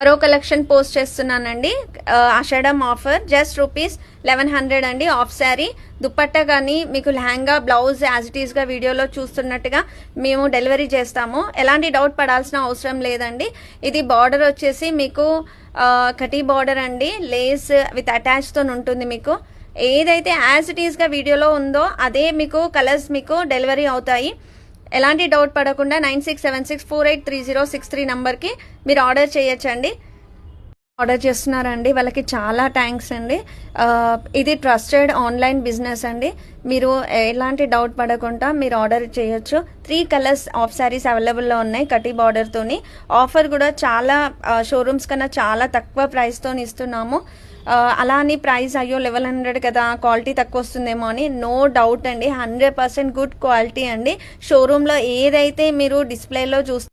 మరో collection post చేస్తున్నానండి. ఆ, offer just rupees eleven hundred అండి ఆఫ్ శారీ. దుప్పట్ట కానీ మీకు లెహంగా బ్లౌజ్ యాజ్ ఇట్ ఈస్గా వీడియోలో చూస్తున్నట్టుగా మేము డెలివరీ చేస్తాము. ఎలాంటి డౌట్ పడాల్సిన అవసరం లేదండి. ఇది బార్డర్ వచ్చేసి మీకు కటీ బార్డర్ అండి. లేస్ విత్ అటాచ్తో ఉంటుంది మీకు. ఏదైతే యాజ్ ఇట్ ఈస్గా వీడియోలో ఉందో అదే మీకు కలర్స్ మీకు డెలివరీ అవుతాయి. ఎలాంటి డౌట్ పడకుండా nine six seven six four eight three zero six three నెంబర్కి మీరు ఆర్డర్ చేయొచ్చండి. ఆర్డర్ చేస్తున్నారండి. వాళ్ళకి చాలా థ్యాంక్స్ అండి. ఇది ట్రస్టెడ్ ఆన్లైన్ బిజినెస్ అండి. మీరు ఎలాంటి డౌట్ పడకుండా మీరు ఆర్డర్ చేయొచ్చు. త్రీ కలర్స్ ఆఫ్ శారీస్ అవైలబుల్లో ఉన్నాయి కటి బార్డర్తోని ఆఫర్ కూడా చాలా షోరూమ్స్ కన్నా చాలా తక్కువ ప్రైస్తో ఇస్తున్నాము. అలా అని ప్రైస్ అయ్యో లెవెన్ హండ్రెడ్ కదా క్వాలిటీ తక్కువ వస్తుందేమో అని నో డౌట్ అండి. హండ్రెడ్ పర్సెంట్ గుడ్ క్వాలిటీ అండి. షోరూంలో ఏదైతే మీరు డిస్ప్లేలో చూస్తే